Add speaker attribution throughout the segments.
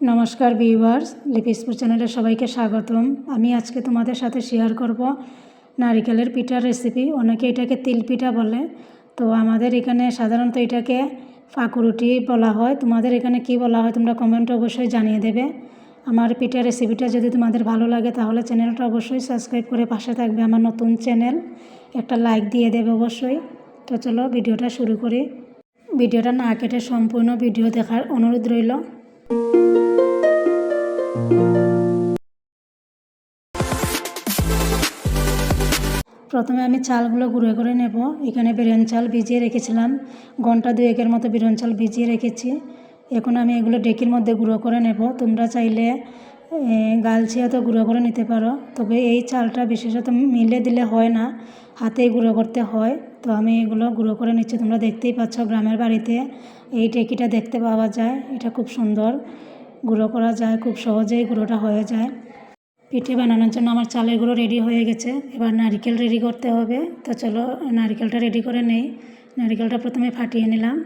Speaker 1: নমস্কার ভিউয়ার্স লিপিসপুর চ্যানেলে সবাইকে স্বাগতম। আমি আজকে তোমাদের সাথে শেয়ার করব নারিকেলের পিঠার রেসিপি অনেকে এটাকে তিল পিঠা বলে। তো আমাদের এখানে সাধারণত এটাকে ফাঁকুরুটি বলা হয়। তোমাদের এখানে কি বলা হয় তোমরা কমেন্ট অবশ্যই জানিয়ে দেবে। আমার পিঠার রেসিপিটা যদি তোমাদের ভালো লাগে তাহলে চ্যানেলটা অবশ্যই সাবস্ক্রাইব করে পাশে থাকবে আমার নতুন চ্যানেল। একটা লাইক দিয়ে দেবে অবশ্যই। তো চলো ভিডিওটা শুরু করি। ভিডিওটা না কেটে সম্পূর্ণ ভিডিও দেখার অনুরোধ রইল। প্রথমে আমি চালগুলো গুঁড়ো করে নেব। এখানে বিরিয়ান চাল ভিজিয়ে রেখেছিলাম। ঘণ্টা দুয়েকের মতো বিরিয়ান চাল ভিজিয়ে রেখেছি। এখন আমি এগুলো ডেকির মধ্যে গুঁড়ো করে নেব। তোমরা চাইলে গালছিয়াতেও গুঁড়ো করে নিতে পারো। তবে এই চালটা বিশেষত মিলে দিলে হয় না, হাতেই গুঁড়ো করতে হয়। তো আমি এগুলো গুঁড়ো করে নিচ্ছি। তোমরা দেখতেই পাচ্ছ গ্রামের বাড়িতে এই টেকিটা দেখতে পাওয়া যায়। এটা খুব সুন্দর গুঁড়ো করা যায়, খুব সহজেই গুঁড়োটা হয়ে যায়। পিঠে বানানোর জন্য আমার চালের গুঁড়ো রেডি হয়ে গেছে। এবার নারকেল রেডি করতে হবে। তো চলো, নারকেলটা রেডি করে নেই। নারকেলটা প্রথমে ফাটিয়ে নিলাম।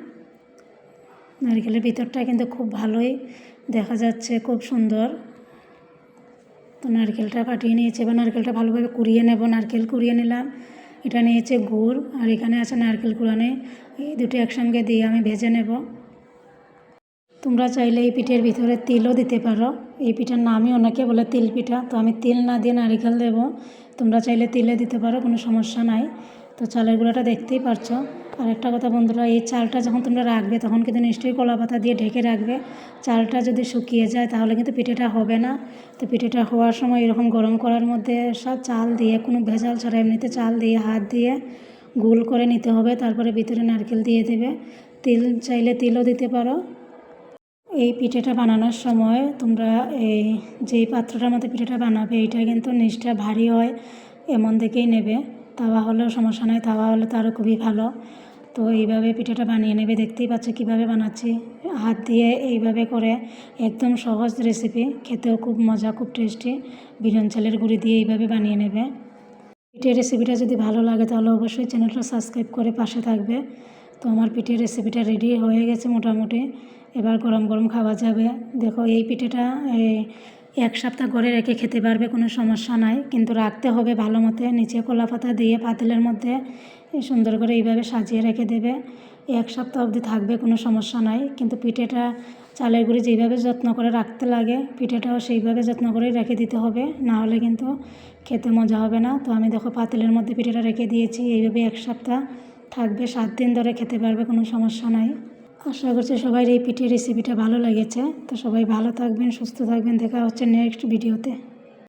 Speaker 1: নারকেলের ভিতরটা কিন্তু খুব ভালোই দেখা যাচ্ছে, খুব সুন্দর। তো নারকেলটা ফাটিয়ে নিয়েছে, এবার নারকেলটা ভালোভাবে কুড়িয়ে নেব। নারকেল কুড়িয়ে নিলাম, এটা নিয়েছে গুড়, আর এখানে আছে নারকেল কুড়ানে, এই দুটো একসঙ্গে দিয়ে আমি ভেজে নেব। তোমরা চাইলে এই পিঠের ভিতরে তিলও দিতে পারো। এই পিঠার নামই অনেকে বলে তিল পিঠা, তো আমি তিল না দিয়ে নারিকেল দেবো। তোমরা চাইলে তিলে দিতে পারো, কোনো সমস্যা নাই। তো চালের গুঁড়াটা দেখতেই পারছ। আর একটা কথা বন্ধুরা, এই চালটা যখন তোমরা রাখবে, তখন কিন্তু নিশ্চয়ই কলা পাতা দিয়ে ঢেকে রাখবে। চালটা যদি শুকিয়ে যায়, তাহলে কিন্তু পিঠেটা হবে না। তো পিঠেটা হওয়ার সময় এরকম গরম করার মধ্যে সব চাল দিয়ে, কোনো ভেজাল ছাড়া, এমনিতে চাল দিয়ে, হাত দিয়ে গোল করে নিতে হবে। তারপরে ভিতরে নারকেল দিয়ে দেবে। তিল চাইলে তিলও দিতে পারো। এই পিঠেটা বানানোর সময় তোমরা এই যেই পাত্রটার মধ্যে পিঠেটা বানাবে, এইটা কিন্তু নিচটা ভারী হয়, এমন দেখেই নেবে। তাওয়া হলেও সমস্যা নয় তাওয়া হলে তো আরও খুবই ভালো। তো এইভাবে পিঠেটা বানিয়ে নেবে, দেখতেই পাচ্ছ কীভাবে বানাচ্ছি। হাত দিয়ে এইভাবে করে একদম সহজ রেসিপি খেতেও খুব মজা, খুব টেস্টি বিরিয়ান চালের গুঁড়ি দিয়ে এইভাবে বানিয়ে নেবে। পিঠের রেসিপিটা যদি ভালো লাগে তাহলে অবশ্যই চ্যানেলটা সাবস্ক্রাইব করে পাশে থাকবে। তো আমার পিঠের রেসিপিটা রেডি হয়ে গেছে মোটামুটি। এবার গরম গরম খাওয়া যাবে। দেখো এই পিঠেটা এক সপ্তাহ করে রেখে খেতে পারবে, কোনো সমস্যা নাই। কিন্তু রাখতে হবে ভালো মতো, নিচে কলা পাতা দিয়ে পাতিলের মধ্যে সুন্দর করে এইভাবে সাজিয়ে রেখে দেবে। এক সপ্তাহ অবধি থাকবে, কোনো সমস্যা নাই। কিন্তু পিঠেটা, চালের গুঁড়ি যেইভাবে যত্ন করে রাখতে লাগে, পিঠেটাও সেইভাবে যত্ন করেই রেখে দিতে হবে। না হলে কিন্তু খেতে মজা হবে না। তো আমি দেখো পাতিলের মধ্যে পিঠেটা রেখে দিয়েছি। এইভাবে এক সপ্তাহ থাকবে, সাত দিন ধরে খেতে পারবে, কোনো সমস্যা নাই। আশা করছি সবাই এই পিঠের রেসিপিটা ভালো লেগেছে। তো সবাই ভালো থাকবেন, সুস্থ থাকবেন। দেখা হচ্ছে নেক্সট ভিডিওতে